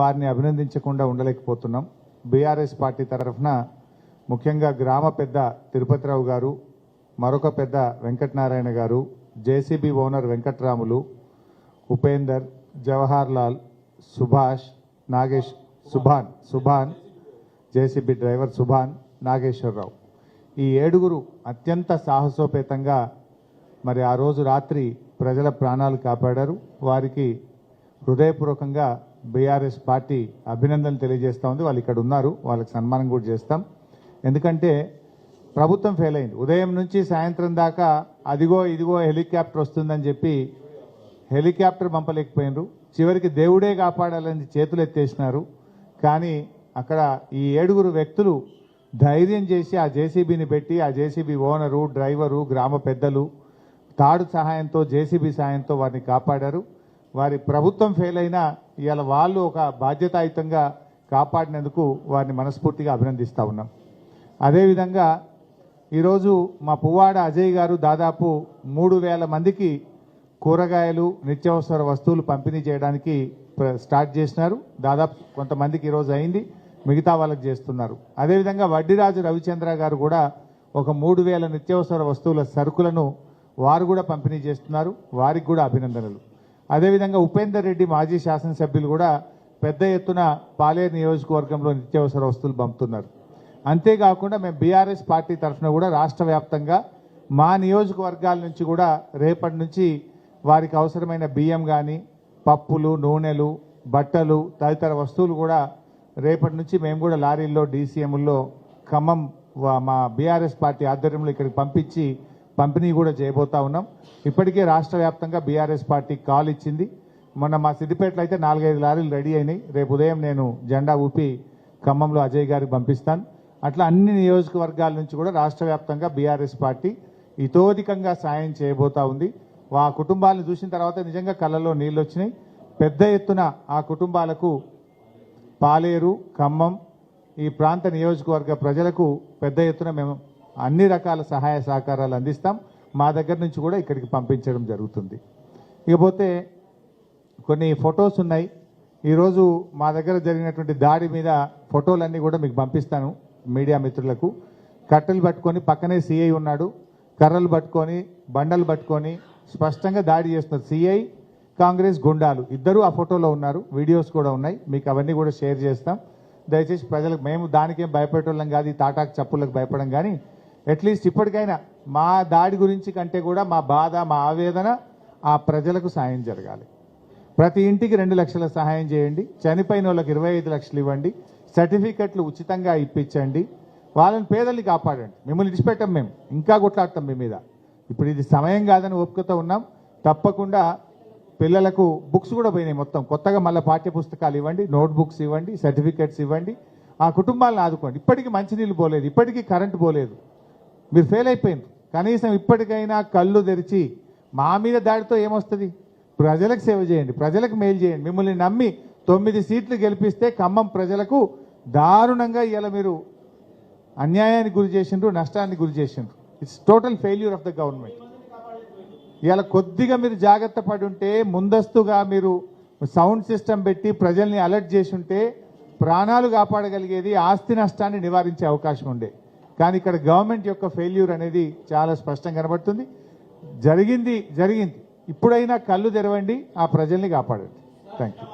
వారిని అభినందించకుండా ఉండలేకపోతున్నాం. BRS party తరఫున ముఖ్యంగా గ్రామ పెద్ద తిరుపతిరావు గారు మరొక పెద్ద వెంకటనారాయణ గారు JCB owner Venkatramulu Upender Jawahar Lal Subhash Nagesh Subhan Subhan JCB driver Subhan Nageswararao. ఈ ఏడుగురు అత్యంత సాహసోపేతంగా మరి ఆ రోజు రాత్రి ప్రజల ప్రాణాలు కాపాడారు. వారికి హృదయపూర్వకంగా బీఆర్ఎస్ పార్టీ అభినందనలు తెలియజేస్తూ ఉంది. వాళ్ళు ఇక్కడ ఉన్నారు. వాళ్ళకి సన్మానం కూడా చేస్తాం. ఎందుకంటే ప్రభుత్వం ఫెయిల్ అయింది. ఉదయం నుంచి సాయంత్రం దాకా అదిగో ఇదిగో హెలికాప్టర్ వస్తుందని చెప్పి హెలికాప్టర్ పంపలేకపోయినరు. చివరికి దేవుడే కాపాడాలని చేతులు ఎత్తేసినారు. కానీ అక్కడ ఈ ఏడుగురు వ్యక్తులు ధైర్యం చేసి ఆ జేసీబీని పెట్టి ఆ జేసీబీ ఓనరు డ్రైవరు గ్రామ పెద్దలు తాడు సహాయంతో జేసీబీ సహాయంతో వారిని కాపాడారు. వారి ప్రభుత్వం ఫెయిల్ అయినా ఇవాళ వాళ్ళు ఒక బాధ్యతాయుతంగా కాపాడినందుకు వారిని మనస్ఫూర్తిగా అభినందిస్తూ ఉన్నాం. అదేవిధంగా ఈరోజు మా పువ్వాడ అజయ్ గారు దాదాపు మూడు వేల మందికి కూరగాయలు నిత్యావసర వస్తువులు పంపిణీ చేయడానికి ప్ర- స్టార్ట్ చేసినారు. దాదాపు కొంతమందికి ఈరోజు అయింది మిగతా వాళ్ళకి చేస్తున్నారు. అదేవిధంగా వడ్డీరాజు రవిచంద్ర గారు కూడా ఒక మూడు వేల నిత్యావసర వస్తువుల సరుకులను వారు కూడా పంపిణీ చేస్తున్నారు. వారికి కూడా అభినందనలు. అదేవిధంగా ఉపేందర్ రెడ్డి మాజీ శాసనసభ్యులు కూడా పెద్ద ఎత్తున పాలేరు నియోజకవర్గంలో నిత్యావసర వస్తువులు పంపుతున్నారు. అంతేకాకుండా మేము బీఆర్ఎస్ పార్టీ తరఫున కూడా రాష్ట్ర వ్యాప్తంగా మా నియోజకవర్గాల నుంచి కూడా రేపటి నుంచి వారికి అవసరమైన బియ్యం కానీ పప్పులు నూనెలు బట్టలు తదితర వస్తువులు కూడా రేపటి నుంచి మేము కూడా లారీల్లో డీసీఎంల్లో ఖమ్మం మా బీఆర్ఎస్ పార్టీ ఆధ్వర్యంలో ఇక్కడికి పంపించి పంపిణీ కూడా చేయబోతా ఉన్నాం. ఇప్పటికే రాష్ట్ర వ్యాప్తంగా బీఆర్ఎస్ పార్టీ కాల్ ఇచ్చింది. మొన్న మా సిద్దిపేటలో అయితే నాలుగైదు లారీలు రెడీ అయినాయి. రేపు ఉదయం నేను జెండా ఊపి ఖమ్మంలో అజయ్ గారికి పంపిస్తాను. అట్లా అన్ని నియోజకవర్గాల నుంచి కూడా రాష్ట్ర వ్యాప్తంగా బీఆర్ఎస్ పార్టీ ఇతోధికంగా సాయం చేయబోతా ఉంది. ఆ కుటుంబాలను చూసిన తర్వాత నిజంగా కళ్ళల్లో నీళ్ళు వచ్చినాయి. పెద్ద ఎత్తున ఆ కుటుంబాలకు పాలేరు ఖమ్మం ఈ ప్రాంత నియోజకవర్గ ప్రజలకు పెద్ద ఎత్తున మేము అన్ని రకాల సహాయ సహకారాలు అందిస్తాం. మా దగ్గర నుంచి కూడా ఇక్కడికి పంపించడం జరుగుతుంది. ఇకపోతే కొన్ని ఫొటోస్ ఉన్నాయి. ఈరోజు మా దగ్గర జరిగినటువంటి దాడి మీద ఫోటోలన్నీ కూడా మీకు పంపిస్తాను మీడియా మిత్రులకు. కట్టెలు పట్టుకొని పక్కనే సిఐ ఉన్నాడు. కర్రలు పట్టుకొని బండలు పట్టుకొని స్పష్టంగా దాడి చేస్తున్నారు. సిఐ కాంగ్రెస్ గుండాలు ఇద్దరు ఆ ఫోటోలో ఉన్నారు. వీడియోస్ కూడా ఉన్నాయి. మీకు అవన్నీ కూడా షేర్ చేస్తాం. దయచేసి ప్రజలకు మేము దానికేం భయపడేటోళ్ళం కాదు ఈ తాటాకు చప్పులకు భయపడం కానీ అట్లీస్ట్ ఇప్పటికైనా మా దాడి గురించి కంటే కూడా మా బాధ మా ఆవేదన ఆ ప్రజలకు సాయం జరగాలి. ప్రతి ఇంటికి రెండు లక్షల సహాయం చేయండి. చనిపోయిన వాళ్ళకి ఇరవై ఐదు లక్షలు ఇవ్వండి. సర్టిఫికెట్లు ఉచితంగా ఇప్పించండి. వాళ్ళని పేదల్ని కాపాడండి. మిమ్మల్ని ఇడిచిపెట్టాం మేము. ఇంకా కొట్లాడతాం మీ మీద. ఇప్పుడు ఇది సమయం కాదని ఓపికతో ఉన్నాం. తప్పకుండా పిల్లలకు బుక్స్ కూడా పోయినాయి మొత్తం. కొత్తగా మళ్ళీ పాఠ్య పుస్తకాలు ఇవ్వండి నోట్బుక్స్ ఇవ్వండి సర్టిఫికెట్స్ ఇవ్వండి. ఆ కుటుంబాలను ఆదుకోండి. ఇప్పటికీ మంచినీళ్ళు పోలేదు. ఇప్పటికీ కరెంటు పోలేదు. మీరు ఫెయిల్ అయిపోయింది కనీసం ఇప్పటికైనా కళ్ళు తెరిచి మా మీద దాడితో ఏమొస్తుంది? ప్రజలకు సేవ చేయండి ప్రజలకు మేలు చేయండి. మిమ్మల్ని నమ్మి తొమ్మిది సీట్లు గెలిపిస్తే ఖమ్మం ప్రజలకు దారుణంగా ఇలా మీరు. అన్యాయానికి గురి చేసిండ్రు నష్టానికి గురి చేసిండ్రు. It's total failure of the government ఇలా కొద్దిగా మీరు జాగ్రత్త పడి ఉంటే ముందస్తుగా మీరు సౌండ్ సిస్టమ్ పెట్టి ప్రజల్ని అలర్ట్ చేసి ఉంటే ప్రాణాలు కాపాడగలిగేది ఆస్తి నష్టాన్ని నివారించే అవకాశం ఉండే. కానీ ఇక్కడ గవర్నమెంట్ యొక్క ఫెయిల్యూర్ అనేది చాలా స్పష్టంగా కనబడుతుంది. జరిగింది జరిగింది. ఇప్పుడైనా కళ్ళు తెరవండి ఆ ప్రజల్ని కాపాడండి. Thank you